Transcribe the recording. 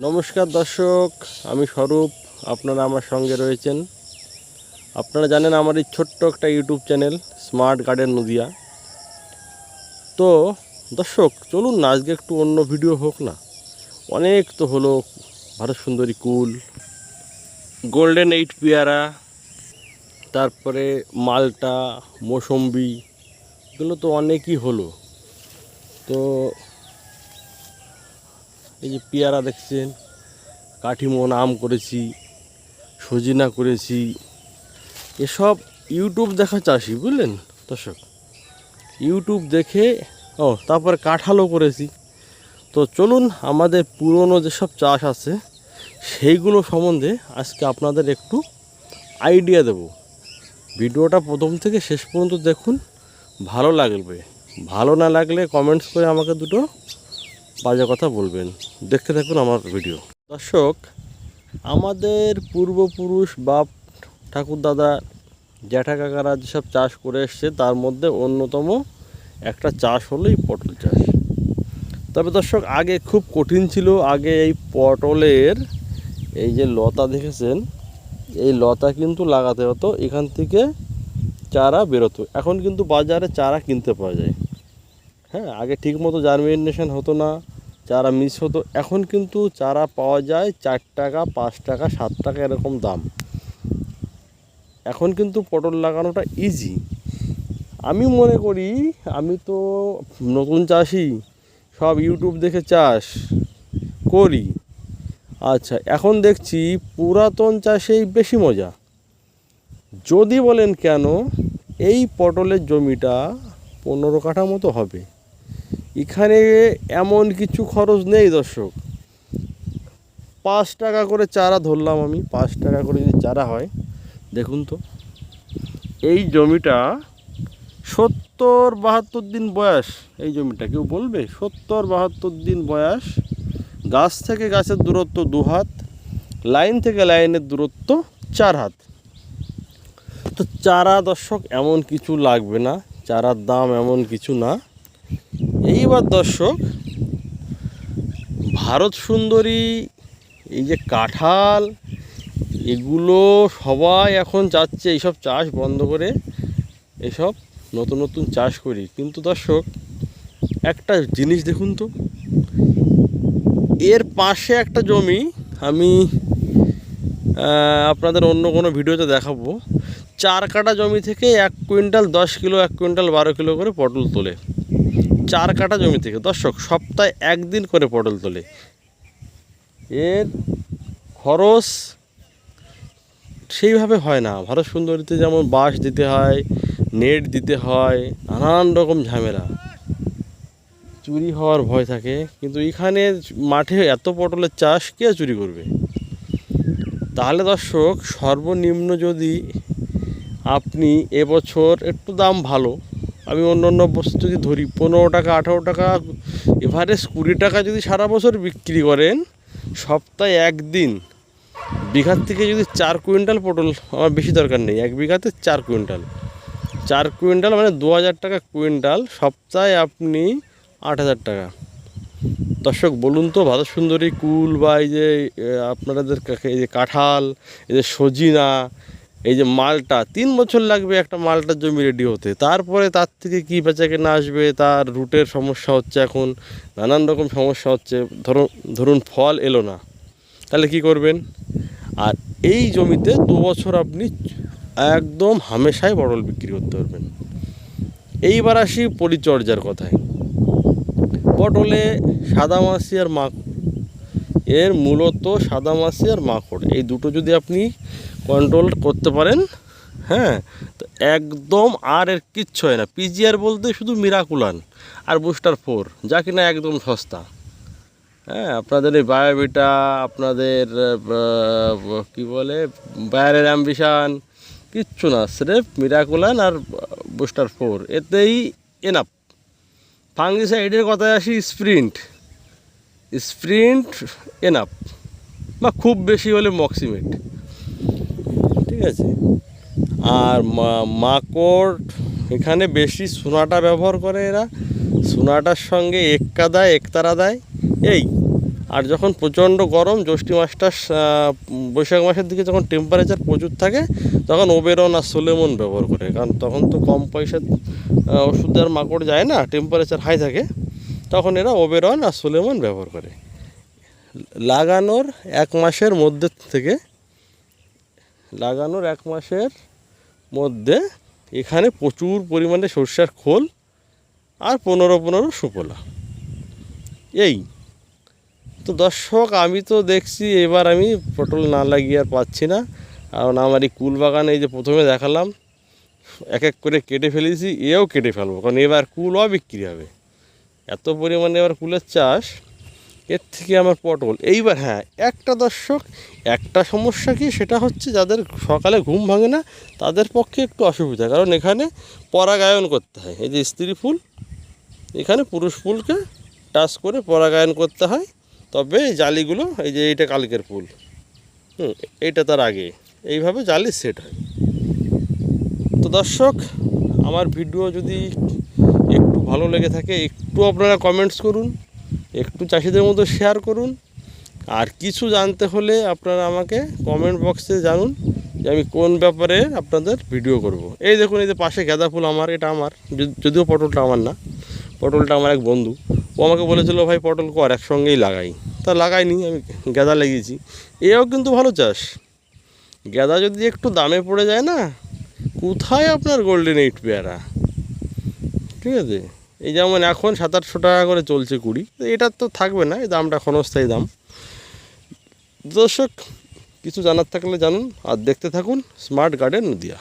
নমস্কার দর্শক, আমি স্বরূপ, আপনারা আমার সঙ্গে রয়েছেন। আপনারা জানেন আমার এই ছোট্ট একটা YouTube channel, smart garden Nadia. তো, দর্শক, চলুন না, আজকে একটু অন্য ভিডিও হোক না। অনেক তো হলো, ভারত সুন্দরী কুল, গোল্ডেন এইট পেয়ারা, তারপরে মালটা, মৌসম্বি, এগুলো তো অনেকই হলো। তো এই যে পেয়ারা দেখছেন কাঠিমন আম করেছি, সজিনা করেছি, এসব ইউটিউব দেখা চাষি, বুঝলেন? দর্শক, ইউটিউব দেখে, ও, তারপরে কাঁঠালও করেছি। তো চলুন, আমাদের পুরনো যেসব চাষ আছে, সেইগুলো সম্বন্ধে আজকে আপনাদের একটু আইডিয়া দেব। ভিডিওটা প্রথম থেকে শেষ পর্যন্ত দেখুন, ভালো লাগবে। ভালো না লাগলে কমেন্টস করে আমাকে দুটো বাজে কথা বলবেন। দেখতে থাকুন আমার ভিডিও দর্শক, আমাদের পূর্বপুরুষ বাপ, ঠাকুর দাদা, জ্যাঠা কাকারা যেসব চাষ করে এসছে, তার মধ্যে অন্যতম একটা চাষ হলো এই পটল চাষ। তবে দর্শক, আগে খুব কঠিন ছিল। আগে এই পটলের এই যে লতা দেখেছেন, এই লতা কিন্তু লাগাতে হতো। এখান থেকে চারা বেরোতো। এখন কিন্তু বাজারে চারা কিনতে পাওয়া যায়। হ্যাঁ আগে ঠিক মতো জার্মিনেশন হতো না, চারা মিস হতো। এখন কিন্তু চারা পাওয়া যায় চার টাকা, পাঁচ টাকা, সাত টাকা এরকম দাম। এখন কিন্তু পটল লাগানোটা ইজি আমি মনে করি, আমি তো নতুন চাষি, সব ইউটিউব দেখে চাষ করি। আচ্ছা এখন দেখছি পুরাতন চাষেই বেশি মজা। যদি বলেন কেন, এই পটলের জমিটা পনেরো কাঠা মতো হবে। এখানে এমন কিছু খরচ নেই দর্শক। পাঁচ টাকা করে চারা ধরলাম আমি, পাঁচ টাকা করে যদি চারা হয়, দেখুন তো। এই জমিটা সত্তর বাহাত্তর দিন বয়স, এই জমিটা কেউ বলবে? সত্তর বাহাত্তর দিন বয়স, গাছ থেকে গাছের দূরত্ব দু হাত, লাইন থেকে লাইনের দূরত্ব চার হাত। তো চারা দর্শক, এমন কিছু লাগবে না, চারার দাম এমন কিছু না। এইবার দর্শক, ভারত সুন্দরী, এই যে কাঁঠাল, এগুলো সবাই এখন চাচ্ছে এইসব চাষ বন্ধ করে, এসব নতুন নতুন চাষ করি। কিন্তু দর্শক, একটা জিনিস দেখুন তো, এর পাশে একটা জমি আমি আপনাদের অন্য কোনো ভিডিওতে দেখাবো। চার কাটা জমি থেকে এক কুইন্টাল দশ কিলো, এক কুইন্টাল বারো কিলো করে পটল তোলে। চার কাটা জমি থেকে। দর্শক, সপ্তাহে একদিন করে পটল তোলে। এর খরচ সেইভাবে হয় না। ভারত সুন্দরীতে যেমন বাঁশ দিতে হয়, নেট দিতে হয়, নানান রকম ঝামেলা। চুরি হওয়ার ভয় থাকে, কিন্তু এখানে মাঠে এত পটলের চাষ কে চুরি করবে? তাহলে দর্শক, সর্বনিম্ন যদি আপনি এবছর একটু দাম ভালো আমি অন্য অন্য বস্তু যদি ধরি, পনেরো টাকা, আঠারো টাকা, এভারেজ কুড়ি টাকা যদি সারা বছর বিক্রি করেন, সপ্তাহে একদিন। বিঘার থেকে যদি চার কুইন্টাল পটল, আমার বেশি দরকার নেই, এক বিঘাতে চার কুইন্টাল। চার কুইন্টাল মানে দু হাজার টাকা কুইন্টাল, সপ্তাহে আপনি আট হাজার টাকা। দর্শক, বলুন তো, ভারত সুন্দরী কুল বা এই যে আপনাদের এই যে কাঁঠাল, এই যে সজিনা এই যে মালটা, তিন বছর লাগবে একটা মালটার জমি রেডি হতে। তারপরে তার থেকে কী বেচাকে না আসবে, তার রুটের সমস্যা হচ্ছে এখন, নানান রকম সমস্যা হচ্ছে। ধরুন ধরুন ফল এলো না, তাহলে কি করবেন? আর এই জমিতে দু বছর আপনি একদম হামেশাই পটল বিক্রি করতে পারবেন। এইবার আসি পরিচর্যার কথায়। পটলে সাদামাছি আর মাকড় এর মূলত সাদামাছি আর মাকড়। এই দুটো যদি আপনি কন্ট্রোল করতে পারেন হ্যাঁ তো একদম আর এর কিচ্ছু হয় না। পিজিআর বলতে শুধু মিরাকুলান আর বুস্টার ফোর যা কিনা একদম সস্তা। হ্যাঁ আপনাদের এই বায়োবিটা আপনাদের কি বলে বায়ারের অ্যাম্বিশান কিচ্ছু না, স্রেফ মিরাকুলান আর বুস্টার ফোর এতেই এনাফ ফাঙ্গিসাইডের কথায় আসি স্প্রিন্ট স্প্রিন্ট এনাফ বা খুব বেশি হলে মক্সিমেট। ঠিক আছে? আর মাকড়, এখানে বেশি সোনাটা ব্যবহার করে এরা। সোনাটার সঙ্গে এক্কা দেয় একতারা দেয়। এই, আর যখন প্রচণ্ড গরম, জ্যৈষ্ঠী মাসটা বৈশাখ মাসের দিকে যখন টেম্পারেচার প্রচুর থাকে, তখন ওবেরন আর সোলেমন ব্যবহার করে। কারণ তখন তো কম পয়সার ওষুধ আর মাকড় যায় না টেম্পারেচার হাই থাকে। তখন এরা ওবেরন আর সোলেমন ব্যবহার করে। লাগানোর এক মাসের মধ্যে থেকে, লাগানোর এক মাসের মধ্যে এখানে প্রচুর পরিমাণে সর্ষের খোল আর পনেরো পনেরো সুপলা। এই তো দর্শক, আমি তো দেখছি এবার আমি পটল না লাগিয়ে আর পাচ্ছি না। কারণ আমার এই কুল বাগানে এই যে প্রথমে দেখালাম, এক এক করে কেটে ফেলেছি, এও কেটে ফেলব, কারণ এবার কুলও বিক্রি হবে। এত পরিমাণে এবার কুলের চাষ, এর থেকে আমার পটল। এইবার হ্যাঁ একটা দর্শক, একটা সমস্যা কি? সেটা হচ্ছে যাদের সকালে ঘুম ভাঙে না, তাদের পক্ষে একটু অসুবিধা। কারণ এখানে পরাগায়ন করতে হয়। এই যে স্ত্রী ফুল, এখানে পুরুষ ফুলকে টাচ করে পরাগায়ন করতে হয়। তবে এই জালিগুলো, এই যে এইটা কালকের ফুল, হুম, এইটা তার আগে। এইভাবে জালি সেট হয়। তো দর্শক, আমার ভিডিও যদি ভালো লেগে থাকে, একটু আপনারা কমেন্টস করুন, একটু চাষিদের মতো শেয়ার করুন, আর কিছু জানতে হলে আপনারা আমাকে কমেন্ট বক্সে জানুন যে আমি কোন ব্যাপারে আপনাদের ভিডিও করব। এই দেখুন, এই যে পাশে গাঁদা ফুল আমার, এটা আমার যদিও পটলটা আমার না, পটলটা আমার এক বন্ধু, ও আমাকে বলেছিল, ভাই, পটল কর, একসঙ্গেই লাগাই। তা লাগাইনি, আমি গাঁদা লাগিয়েছি, এও কিন্তু ভালো চাষ। গাঁদা যদি একটু দামে পড়ে যায় না, কোথায় আপনার গোল্ডেন এইট পেয়ারা? ঠিক আছে? এই যেমন এখন সাত আটশো টাকা করে চলছে কুড়ি এটা তো থাকবে না, এই দামটা ক্ষণস্থায়ী দাম। দর্শক, কিছু জানার থাকলে জানুন, আর দেখতে থাকুন স্মার্ট গার্ডেন নদিয়া।